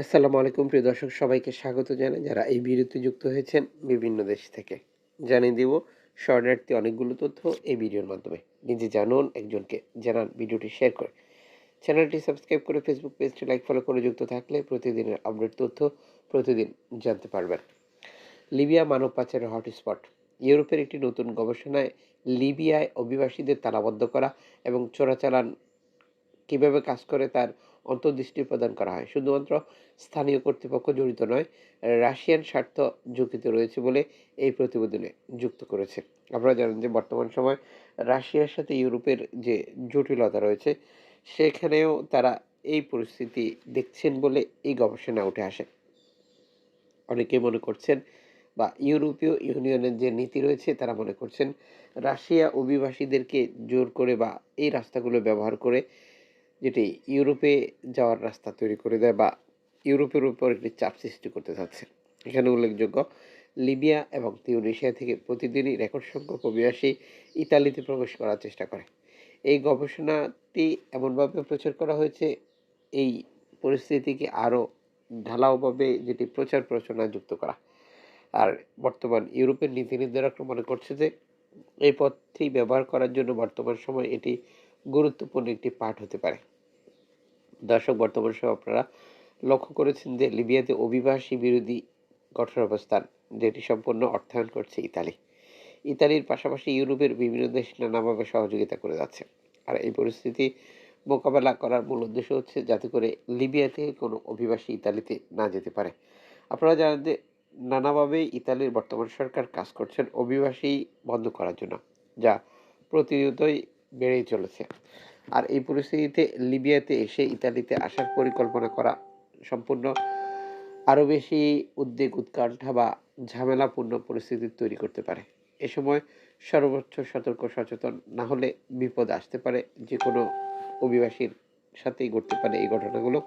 আসসালামু আলাইকুম, প্রিয় দর্শক, সবাইকে স্বাগত জানাই। যারা এই ভিডিওতে যুক্ত হয়েছেন বিভিন্ন দেশ থেকে, জানিয়ে দিব শরণার্থী অনেকগুলো তথ্য এই ভিডিওর মাধ্যমে। নিজে জানুন, একজনকে জানান, ভিডিওটি শেয়ার করে। চ্যানেলটি সাবস্ক্রাইব করে ফেসবুক পেজটি লাইক, ফলো করে যুক্ত থাকলে প্রতিদিনের আপডেট তথ্য প্রতিদিন জানতে পারবেন। লিবিয়া মানব পাচারের হটস্পট। ইউরোপের একটি নতুন গবেষণায় লিবিয়ায় অভিবাসীদের তালাবদ্ধ করা এবং চোরাচালান কীভাবে কাজ করে তার অন্তর্দৃষ্টি প্রদান করা হয়। শুধুমাত্র স্থানীয় কর্তৃপক্ষ জড়িত নয়, রাশিয়ান স্বার্থ ঝুঁকিতে রয়েছে বলে এই প্রতিবেদনে যুক্ত করেছে। আপনারা জানেন যে বর্তমান সময় রাশিয়ার সাথে ইউরোপের যে জটিলতা রয়েছে, সেখানেও তারা এই পরিস্থিতি দেখছেন বলে এই গবেষণা উঠে আসে। অনেকে মনে করছেন বা ইউরোপীয় ইউনিয়নের যে নীতি রয়েছে, তারা মনে করছেন রাশিয়া অভিবাসীদেরকে জোর করে বা এই রাস্তাগুলো ব্যবহার করে যেটি ইউরোপে যাওয়ার রাস্তা তৈরি করে দেয় বা ইউরোপের উপর একটি চাপ সৃষ্টি করতে চাচ্ছে এখানে উল্লেখযোগ্য, লিবিয়া এবং তিউনিশিয়া থেকে প্রতিদিনই রেকর্ড সংখ্যক অভিবাসী ইতালিতে প্রবেশ করার চেষ্টা করে। এই গবেষণাটি এমনভাবে প্রচার করা হয়েছে, এই পরিস্থিতিকে আরও ঢালাওভাবে যেটি প্রচার প্রচারণা যুক্ত করা। আর বর্তমান ইউরোপের নীতি নির্ধারকরা মনে করছে যে, এই পথটি ব্যবহার করার জন্য বর্তমান সময় এটি গুরুত্বপূর্ণ একটি পাঠ হতে পারে। দর্শক বর্তমান সময় আপনারা লক্ষ্য করেছেন যে লিবিয়াতে অভিবাসী বিরোধী কঠোর অবস্থান যেটি সম্পূর্ণ অর্থায়ন করছে ইতালি। ইতালির পাশাপাশি ইউরোপের বিভিন্ন দেশ নানাভাবে সহযোগিতা করে যাচ্ছে। আর এই পরিস্থিতি মোকাবেলা করার মূল উদ্দেশ্য হচ্ছে যাতে করে লিবিয়া থেকে কোনো অভিবাসী ইতালিতে না যেতে পারে। আপনারা জানেন যে নানাভাবে ইতালির বর্তমান সরকার কাজ করছেন অভিবাসী বন্ধ করার জন্য, যা প্রতিনিয়তই বেড়েই চলেছে। আর এই পরিস্থিতিতে লিবিয়াতে এসে ইতালিতে আসার পরিকল্পনা করা সম্পূর্ণ আরও বেশি উদ্বেগ, উৎকণ্ঠা বা ঝামেলাপূর্ণ পরিস্থিতি তৈরি করতে পারে। এ সময় সর্বোচ্চ সতর্ক, সচেতন না হলে বিপদ আসতে পারে। যে কোনো অভিবাসীর সাথেই ঘটতে পারে এই ঘটনাগুলো।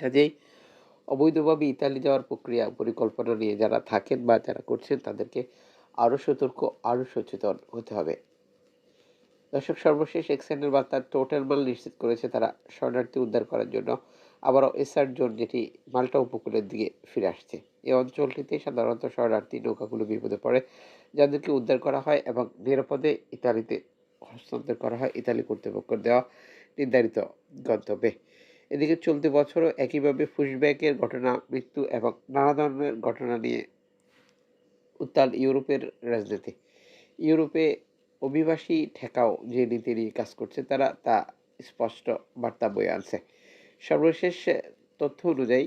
কাজেই অবৈধভাবে ইতালি যাওয়ার প্রক্রিয়া, পরিকল্পনা নিয়ে যারা থাকেন বা যারা করছেন, তাদেরকে আরও সতর্ক, আরও সচেতন হতে হবে। দর্শক, সর্বশেষ এক্সেন্ডের বার্তা টোটাল মাল নিশ্চিত করেছে তারা শরণার্থী উদ্ধার করার জন্য। আবারও এসআর জোন, যেটি মাল্টা উপকূলের দিকে ফিরে আসছে। এই অঞ্চলটিতে সাধারণত শরণার্থী নৌকাগুলো বিপদে পড়ে, যাদেরকে উদ্ধার করা হয় এবং নিরাপদে ইতালিতে হস্তান্তর করা হয়, ইতালি কর্তৃপক্ষ দেওয়া নির্ধারিত গন্তব্যে। এদিকে চলতি বছরও একইভাবে ফুসব্যাকের ঘটনা, মৃত্যু এবং নানা ধরনের ঘটনা নিয়ে উত্তাল ইউরোপের রাজনীতি। ইউরোপে অভিবাসী ঠেকাও যে নীতি নিয়ে কাজ করছে, তারা তা স্পষ্ট বার্তা বয়ে আনছে। সর্বশেষ তথ্য অনুযায়ী,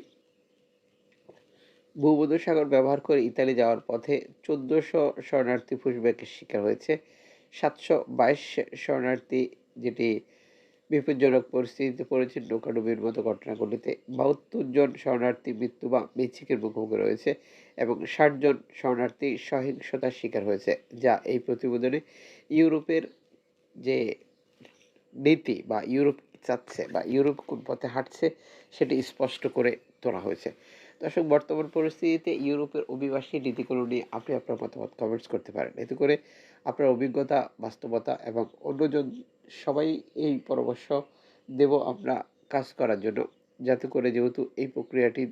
ভূমধ্যসাগর ব্যবহার করে ইতালি যাওয়ার পথে চোদ্দোশো শরণার্থী পুশব্যাকের শিকার হয়েছে। সাতশো বাইশ শরণার্থী যেটি বিপজ্জনক পরিস্থিতিতে পড়েছে নৌকাডুবির মতো ঘটনাগুলিতে। বাহাত্তর জন শরণার্থী মৃত্যু বা বিচ্ছিকের মুখোমুখি রয়েছে এবং ষাট জন শরণার্থী সহিংসতার শিকার হয়েছে, যা এই প্রতিবেদনে ইউরোপের যে নীতি বা ইউরোপ চাচ্ছে বা ইউরোপ কোন পথে হাঁটছে সেটি স্পষ্ট করে তোলা হয়েছে। দর্শক, বর্তমান পরিস্থিতিতে ইউরোপের অভিবাসী নীতিগুলো নিয়ে আপনি আপনার মতামত কমেন্টস করতে পারেন। এতে করে আপনার অভিজ্ঞতা, বাস্তবতা এবং অন্যজন সবাই এই পরামর্শ দেব আমরা কাজ করার জন্য। যাতে করে যেহেতু এই প্রক্রিয়াটি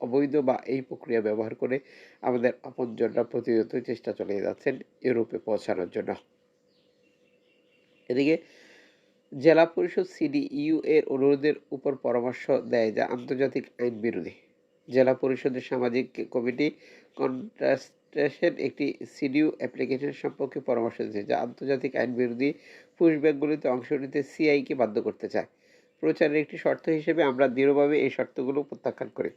অবৈধ বা এই প্রক্রিয়া ব্যবহার করে আমাদের আপনজনরা প্রতিনিয়ত চেষ্টা চালিয়ে যাচ্ছেন ইউরোপে পৌঁছানোর জন্য। এদিকে জেলা পরিষদ সিডিইউ এর অনুরোধের উপর পরামর্শ দেয় যা আন্তর্জাতিক আইন বিরোধী জেলা পরিষদের সামাজিক কমিটি কন্ট্রাস্টেশন একটি সিডিউ অ্যাপ্লিকেশন সম্পর্কে পরামর্শ দিয়েছে যা আন্তর্জাতিক আইন বিরোধী পুশব্যাকগুলিতে অংশ নিতে সিআইকে বাধ্য করতে চায়। প্রচারের একটি শর্ত হিসেবে আমরা দৃঢ়ভাবে এই শর্তগুলো প্রত্যাখ্যান করি।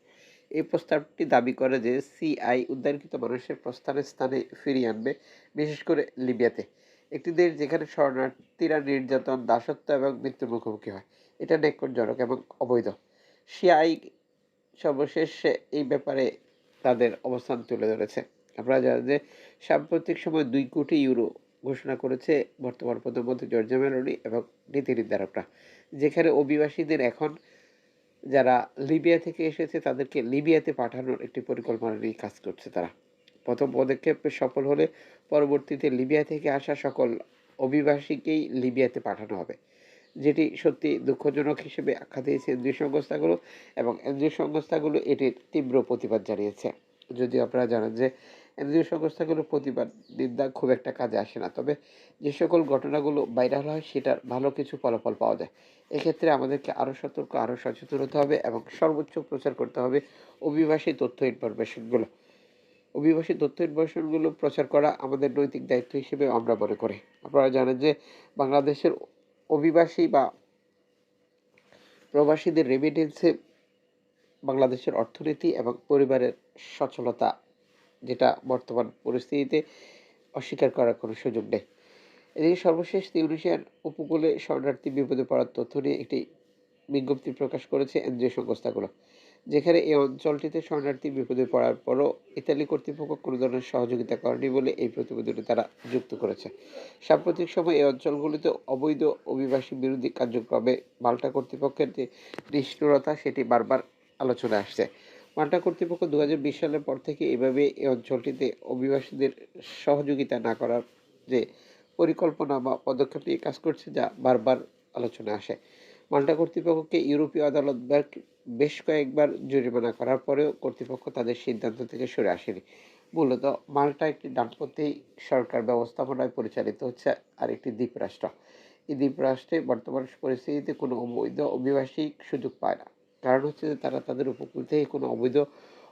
এই প্রস্তাবটি দাবি করে যে সিআই উদ্ধারকৃত মানুষের প্রস্থানের স্থানে ফিরিয়ে আনবে, বিশেষ করে লিবিয়াতে। একটি দেশ যেখানে শরণার্থীরা নির্যাতন, দাসত্ব এবং মৃত্যুর মুখোমুখি হয়। এটা নেকটজনক এবং অবৈধ। সিআই সর্বশেষ এই ব্যাপারে তাদের অবস্থান তুলে ধরেছে। আপনারা জানেন যে সাম্প্রতিক সময় দুই কোটি ইউরো ঘোষণা করেছে বর্তমান প্রধানমন্ত্রী জর্জা মেলোনি এবং নীতি নির্ধারকরা, যেখানে অভিবাসীদের এখন যারা লিবিয়া থেকে এসেছে তাদেরকে লিবিয়াতে পাঠানোর একটি পরিকল্পনা নিয়ে কাজ করছে তারা। প্রথম পদক্ষেপ সফল হলে পরবর্তীতে লিবিয়া থেকে আসা সকল অভিবাসীকেই লিবিয়াতে পাঠানো হবে, যেটি সত্যি দুঃখজনক হিসেবে আখ্যা দিয়েছে এনজিও সংস্থাগুলো এবং এনজিও সংস্থাগুলো এটির তীব্র প্রতিবাদ জানিয়েছে। যদিও আপনারা জানেন যে এনজিও সংস্থাগুলোর প্রতিবাদ নিন্দা খুব একটা কাজে আসে না, তবে যে সকল ঘটনাগুলো ভাইরাল হয় সেটার ভালো কিছু ফলাফল পাওয়া যায়। এক্ষেত্রে আমাদেরকে আরও সতর্ক, আরও সচেতন হতে হবে এবং সর্বোচ্চ প্রচার করতে হবে অভিবাসী তথ্য ইনফরমেশনগুলো। অভিবাসী তথ্য ইনফরমেশনগুলো প্রচার করা আমাদের নৈতিক দায়িত্ব হিসেবে আমরা মনে করি। আপনারা জানেন যে বাংলাদেশের অভিবাসী বা প্রবাসীদের রেমিটেন্সে বাংলাদেশের অর্থনীতি এবং পরিবারের সচলতা যেটা বর্তমান পরিস্থিতিতে অস্বীকার করার কোনো সুযোগ নেই। এদিকে সর্বশেষ তিউনিশিয়ান উপকূলে শরণার্থী বিপদে পড়ার তথ্য নিয়ে একটি বিজ্ঞপ্তি প্রকাশ করেছে এনজিও সংস্থাগুলো। যেখানে এই অঞ্চলটিতে শরণার্থী বিপদে পড়ার পরও ইতালি কর্তৃপক্ষ কোনো ধরনের সহযোগিতা করেনি বলে এই প্রতিবেদনে তারা যুক্ত করেছে। সাম্প্রতিক সময়ে এই অঞ্চলগুলিতে অবৈধ অভিবাসী বিরোধী কার্যক্রমে মাল্টা কর্তৃপক্ষের যে নিষ্ঠুরতা, সেটি বারবার আলোচনায় আসছে। মাল্টা কর্তৃপক্ষ দু হাজার বিশ সালের পর থেকে এভাবে এই অঞ্চলটিতে অভিবাসীদের সহযোগিতা না করার যে পরিকল্পনা বা পদক্ষেপ নিয়ে কাজ করছে, যা বারবার আলোচনায় আসে। মাল্টা কর্তৃপক্ষকে ইউরোপীয় আদালত বেশ- কয়েকবার জরিমানা করার পরেও কর্তৃপক্ষ তাদের সিদ্ধান্ত থেকে সরে আসেনি। মূলত মাল্টা একটি ডানপন্থী সরকার ব্যবস্থাপনায় পরিচালিত হচ্ছে আর একটি দ্বীপরাষ্ট্র। এই দ্বীপরাষ্ট্রে বর্তমান পরিস্থিতিতে কোনো অবৈধ অভিবাসী সুযোগ পায় না। কারণ হচ্ছে যে তারা তাদের উপকূল থেকে কোনো অবৈধ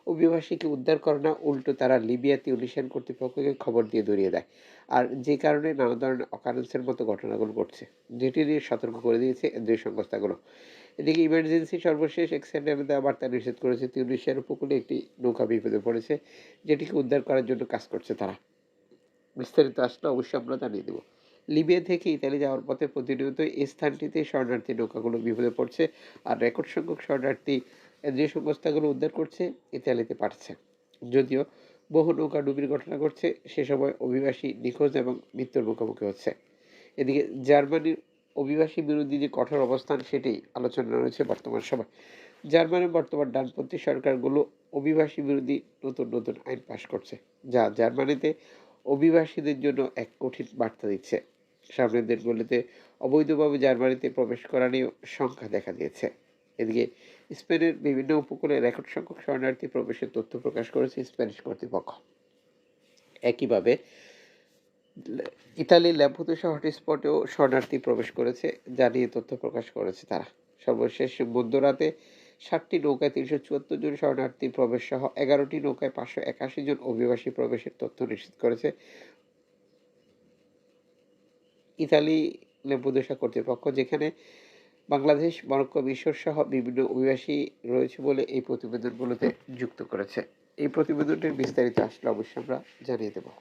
অভিবাসীকে উদ্ধার করে না, উল্টো তারা লিবিয়া তিউনিশিয়ান কর্তৃপক্ষকে খবর দিয়ে ধরিয়ে দেয়। আর যে কারণে নানা ধরনের অকারেন্সের মতো ঘটনাগুলো ঘটছে। যেটি নিয়ে সতর্ক করে দিয়েছে দুই সংস্থাগুলো। এদিকে ইমার্জেন্সি সর্বশেষ এক্সেন্ডারে দেওয়া বার্তা নিষেধ করেছে তিউনিশিয়ার উপকূলে একটি নৌকা বিপদে পড়েছে, যেটিকে উদ্ধার করার জন্য কাজ করছে তারা। বিস্তারিত আসলে অবশ্যই আমরা জানিয়ে দেবো। লিবিয়া থেকে ইতালি যাওয়ার পথে প্রতিনিয়ত এই স্থানটিতে শরণার্থী নৌকাগুলো বিপদে পড়ছে, আর রেকর্ড সংখ্যক শরণার্থী যে সংস্থাগুলো উদ্ধার করছে ইতালিতে পাঠাচ্ছে যদিও বহু নৌকা ডুবির ঘটনা ঘটছে, সে সময় অভিবাসী নিখোঁজ এবং মৃত্যুর মুখোমুখি হচ্ছে। এদিকে জার্মানির অভিবাসী বিরোধী যে কঠোর অবস্থান, সেটি আলোচনা রয়েছে বর্তমান সময়। জার্মানির বর্তমান ডানপন্থী সরকারগুলো অভিবাসী বিরোধী নতুন নতুন আইন পাশ করছে, যা জার্মানিতে অভিবাসীদের জন্য এক কঠিন বার্তা দিচ্ছে। সামনের দিনগুলিতে অবৈধভাবে জার্মানিতে প্রবেশ করা নিয়েও সংখ্যা দেখা দিয়েছে। এদিকে স্পেনের বিভিন্ন উপকূলে রেকর্ড সংখ্যক শরণার্থী প্রবেশের তথ্য প্রকাশ করেছে স্প্যানিশ কর্তৃপক্ষ। একইভাবে, ইতালির ল্যাম্পুতো শহরটি স্পটেও শরণার্থী প্রবেশ করেছে, যা নিয়ে তথ্য প্রকাশ করেছে তারা। সর্বশেষ মধ্যরাতে ষাটটি নৌকায় তিনশো চুয়াত্তর জন শরণার্থী প্রবেশ সহ এগারোটি নৌকায় পাঁচশো একাশি জন অভিবাসী প্রবেশের তথ্য নিশ্চিত করেছে। ইতালি লেম্পুদোসা কর্তৃপক্ষ, যেখানে বাংলাদেশ, মরক্কো মিশর সহ বিভিন্ন অভিবাসী রয়েছে বলে এই প্রতিবেদনগুলোতে যুক্ত করেছে। এই প্রতিবেদনটির বিস্তারিত আসলে অবশ্যই আমরা জানিয়ে দেবো।